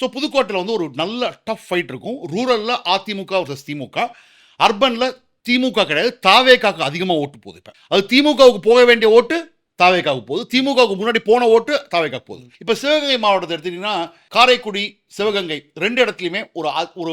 So புதுக்கோட்டையில் வந்து ஒரு நல்ல டஃப் ஃபைட் இருக்கும். ரூரலில் அதிமுக வர்சஸ் திமுக. அர்பனில் திமுக கிடையாது தாவேக்காக்கு அதிகமாக ஓட்டு போகுது இப்போ. அது திமுகவுக்கு போக வேண்டிய ஓட்டு தாவேக்காவுக்கு போகுது. திமுகவுக்கு முன்னாடி போன ஓட்டு தாவேக்காக்கு போகுது. இப்போ சிவகங்கை மாவட்டத்தை எடுத்துக்கிட்டிங்கன்னா காரைக்குடி சிவகங்கை ரெண்டு இடத்துலையுமே ஒரு ஒரு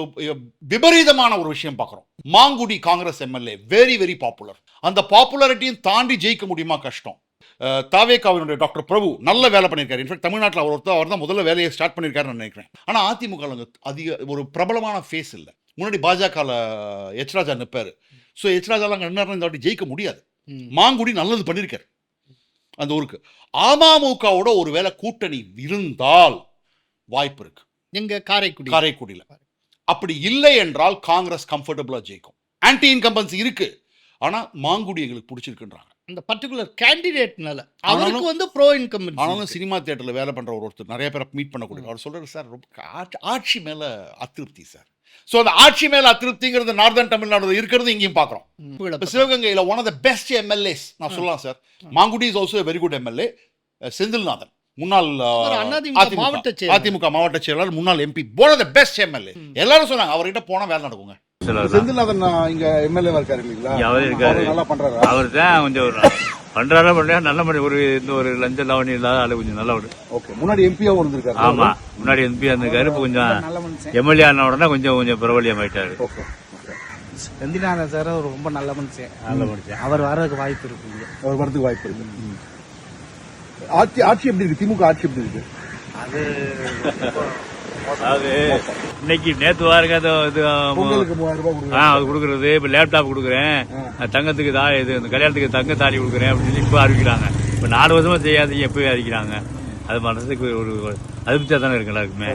விபரீதமான ஒரு விஷயம் பார்க்குறோம் Mangudi Congress MLA very very popular அந்த பாப்புலாரிட்டியும் தாண்டி ஜெயிக்க முடியுமா கஷ்டம். அஹ், தாவேகாவினுடைய டாக்டர் பிரபு நல்ல வேலை பண்ணியிருக்காரு. இன்ஃபேக்ட் தமிழ்நாட்டில் அவர் ஒருத்தர் அவர் தான் முதல்ல வேலையை ஸ்டார்ட் பண்ணியிருக்காருன்னு நினைக்கிறேன். ஆனால் அதிமுக அதிக ஒரு பிரபலமான ஃபேஸ் இல்லை. முன்னாடி பாஜகவில் எச் ராஜா நிற்பார் ஸோ எச் அங்கே நின்னாருன்னா இந்த வாட்டி ஜெயிக்க முடியாது. மாங்குடி நல்லது பண்ணியிருக்காரு. அந்த ஊருக்கு. அமமுகவோட ஒருவேளை கூட்டணி இருந்தால் வாய்ப்பு இருக்கு. எங்க? காரைக்குடி. காரைக்குடியில் அப்படி இல்லை என்றால் காங்கிரஸ் கம்ஃபர்டபுளா ஜெயிக்கும். ஆன்டி இன்கம்பன்சி இருக்கு. ஆனா மாங்குடி எங்களுக்கு பிடிச்சிருக்குன்றாங்க. அந்த பர்டிகுலர் கேண்டிடேட்னால அவருக்கு வந்து ப்ரோ இன்கம் ஆனாலும் சினிமா தியேட்டர்ல வேலை பண்ற ஒரு ஒருத்தர் நிறைய பேரை மீட் பண்ணக்கூடிய அவர் சொல்றாரு சார் ரொம்ப ஆட்சி- மேல அதிருப்தி சார். ஸோ அந்த ஆட்சி மேல அதிருப்திங்கிறது நார்தன் தமிழ்நாடு இருக்கிறது இங்கேயும் பார்க்குறோம் இப்போ சிவகங்கையில் one of the best MLAs நான் சொல்லலாம் sir. Mangudi is also very good MLA Senthilnathan முன்னாள் அதிமுக மாவட்ட செயலாளர். முன்னாள் MP of the best MLA எல்லாரும் சொன்னாங்க அவர்கிட்ட போனா வேலை நடக்குங்க. செந்தில்நாதன் நான் இங்க எம்எல்ஏ இருக்காரு இல்லைங்களா? அவர் இருக்காரு. நல்லா பண்றாரா? அவர் தான் கொஞ்சம் பண்றாரா பண்றா நல்ல மாதிரி ஒரு இந்த ஒரு லஞ்ச லாவணி இல்லாத ஆளு கொஞ்சம் நல்லவர் ஓகே முன்னாடி எம்பியாவும் இருந்திருக்காரு ஆமா முன்னாடி எம்பி இருந்திருக்காரு இப்ப கொஞ்சம் எம்எல்ஏ ஆன உடனே கொஞ்சம் கொஞ்சம் பிரபலியம் ஆயிட்டாரு செந்திநாதன் சார் ரொம்ப நல்ல மனுஷன். நல்ல மனுஷன். அவர் வர்றதுக்கு வாய்ப்பு இருக்குங்க அவர் வரதுக்கு வாய்ப்பு இருக்கு. ஆட்சி ஆட்சி எப்படி இருக்கு? திமுக ஆட்சி எப்படி இருக்கு? அது அதாவது இன்னைக்கு நேத்து வாருங்க அது கொடுக்கறது. இப்ப லேப்டாப் கொடுக்குறேன். தங்கத்துக்கு தா இது இந்த கல்யாணத்துக்கு தங்க தாலி கொடுக்குறேன் அப்படின்னு சொல்லி இப்ப அறிவிக்கிறாங்க. இப்ப நாலு வருஷமா செய்யாதீங்க எப்பவே அறிவிக்கிறாங்க. அது மனசுக்கு ஒரு அதிர்ச்சியா தானே இருக்கு எல்லாருக்குமே.